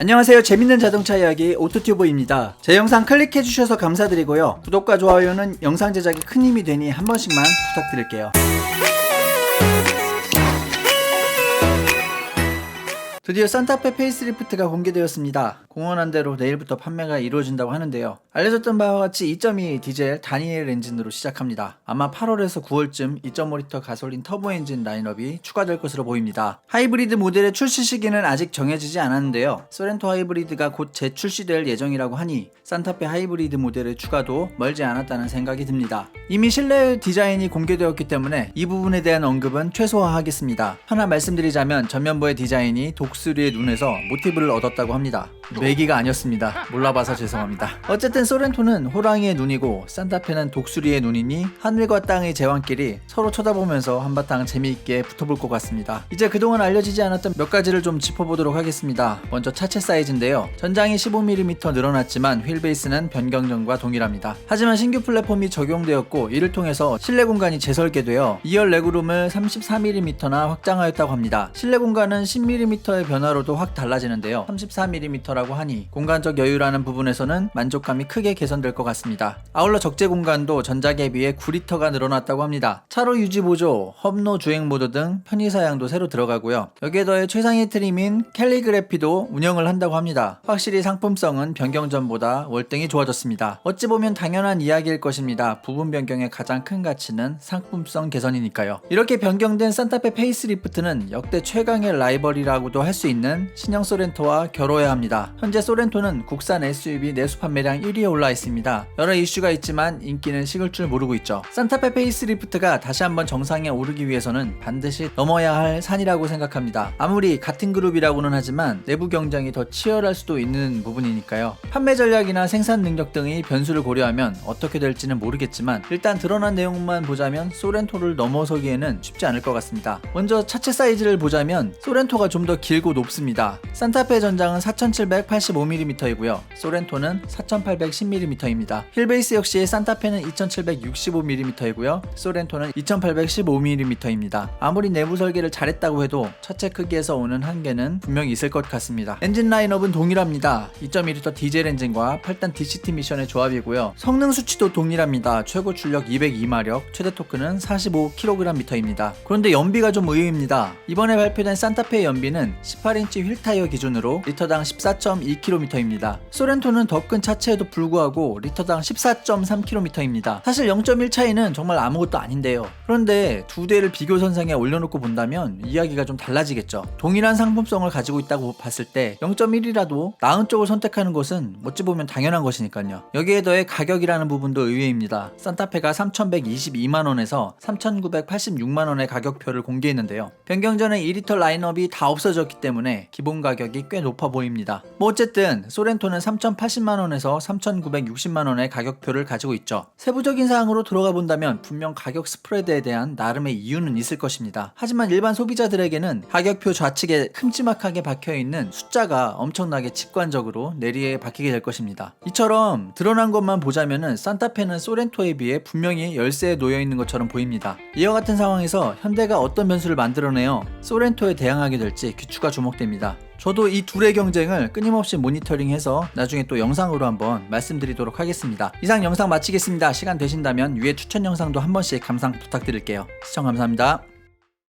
안녕하세요. 재밌는 자동차 이야기 오토튜브입니다. 제 영상 클릭해 주셔서 감사드리고요. 구독과 좋아요는 영상 제작에 큰 힘이 되니 한 번씩만 부탁드릴게요. 드디어 산타페 페이스리프트가 공개되었습니다. 공언한 대로 내일부터 판매가 이루어진다고 하는데요. 알려졌던 바와 같이 2.2 디젤 다니엘 엔진으로 시작합니다. 아마 8월에서 9월쯤 2.5리터 가솔린 터보 엔진 라인업이 추가될 것으로 보입니다. 하이브리드 모델의 출시 시기는 아직 정해지지 않았는데요. 소렌토 하이브리드가 곧 재출시될 예정이라고 하니 산타페 하이브리드 모델의 추가도 멀지 않았다는 생각이 듭니다. 이미 실내 디자인이 공개되었기 때문에 이 부분에 대한 언급은 최소화하겠습니다. 하나 말씀드리자면 전면부의 디자인이 독 수리의 눈에서 모티브를 얻었다고 합니다. 내기가 아니었습니다. 몰라봐서 죄송합니다. 어쨌든 소렌토는 호랑이의 눈이고 산타페는 독수리의 눈이니 하늘과 땅의 제왕끼리 서로 쳐다보면서 한바탕 재미있게 붙어볼 것 같습니다. 이제 그동안 알려지지 않았던 몇 가지를 좀 짚어보도록 하겠습니다. 먼저 차체 사이즈인데요. 전장이 15mm 늘어났지만 휠베이스는 변경 전과 동일합니다. 하지만 신규 플랫폼이 적용되었고 이를 통해서 실내 공간이 재설계되어 2열 레그룸을 34mm나 확장하였다고 합니다. 실내 공간은 10mm의 변화로도 확 달라지는데요. 34mm라 고 하니 공간적 여유라는 부분에서는 만족감이 크게 개선될 것 같습니다. 아울러 적재 공간도 전작에 비해 9리터가 늘어났다고 합니다. 차로 유지 보조, 험로 주행 모드 등 편의 사양도 새로 들어가고요. 여기에 더해 최상위 트림인 캘리그래피도 운영을 한다고 합니다. 확실히 상품성은 변경 전보다 월등히 좋아졌습니다. 어찌 보면 당연한 이야기일 것입니다. 부분 변경의 가장 큰 가치는 상품성 개선이니까요. 이렇게 변경된 산타페 페이스리프트는 역대 최강의 라이벌이라고도 할 수 있는 신형 소렌토와 결호해야 합니다. 현재 소렌토는 국산 SUV 내수 판매량 1위에 올라 있습니다. 여러 이슈가 있지만 인기는 식을 줄 모르고 있죠. 산타페 페이스리프트가 다시 한번 정상에 오르기 위해서는 반드시 넘어야 할 산이라고 생각합니다. 아무리 같은 그룹이라고는 하지만 내부 경쟁이 더 치열할 수도 있는 부분이니까요. 판매 전략이나 생산 능력 등의 변수를 고려하면 어떻게 될지는 모르겠지만 일단 드러난 내용만 보자면 소렌토를 넘어서기에는 쉽지 않을 것 같습니다. 먼저 차체 사이즈를 보자면 소렌토가 좀 더 길고 높습니다. 산타페 전장은 4785mm이고요. 소렌토는 4810mm입니다. 힐베이스 역시 산타페는 2765mm이고요. 소렌토는 2815mm입니다. 아무리 내부 설계를 잘했다고 해도 차체 크기에서 오는 한계는 분명히 있을 것 같습니다. 엔진 라인업은 동일합니다. 2.2L 디젤 엔진과 8단 DCT 미션의 조합이고요. 성능 수치도 동일합니다. 최고 출력 202마력, 최대 토크는 45kgm입니다. 그런데 연비가 좀 의외입니다. 이번에 발표된 산타페 연비는 18인치 휠 타이어 기준으로 리터당 14.2km입니다. 소렌토는 더 큰 차체에도 불구하고 리터당 14.3km입니다. 사실 0.1 차이는 정말 아무것도 아닌데요. 그런데 두 대를 비교 선상에 올려놓고 본다면 이야기가 좀 달라지겠죠. 동일한 상품성을 가지고 있다고 봤을 때 0.1이라도 나은 쪽을 선택하는 것은 어찌 보면 당연한 것이니까요. 여기에 더해 가격이라는 부분도 의외입니다. 산타페가 3,122만원에서 3,986만원의 가격표를 공개했는데요. 변경 전에 2리터 라인업이 다 없어졌기 때문에 기본 가격이 꽤 높아 보입니다. 뭐 어쨌든 소렌토는 3,080만원에서 3,960만원의 가격표를 가지고 있죠. 세부적인 사항으로 들어가 본다면 분명 가격 스프레드에 대한 나름의 이유는 있을 것입니다. 하지만 일반 소비자들에게는 가격표 좌측에 큼지막하게 박혀 있는 숫자가 엄청나게 직관적으로 내리에 박히게 될 것입니다. 이처럼 드러난 것만 보자면은 산타페는 소렌토에 비해 분명히 열세에 놓여 있는 것처럼 보입니다. 이와 같은 상황에서 현대가 어떤 변수를 만들어내어 소렌토에 대항하게 될지 귀추가 주목됩니다. 저도 이 둘의 경쟁을 끊임없이 모니터링해서 나중에 또 영상으로 한번 말씀드리도록 하겠습니다. 이상 영상 마치겠습니다. 시간 되신다면 위에 추천 영상도 한 번씩 감상 부탁드릴게요. 시청 감사합니다.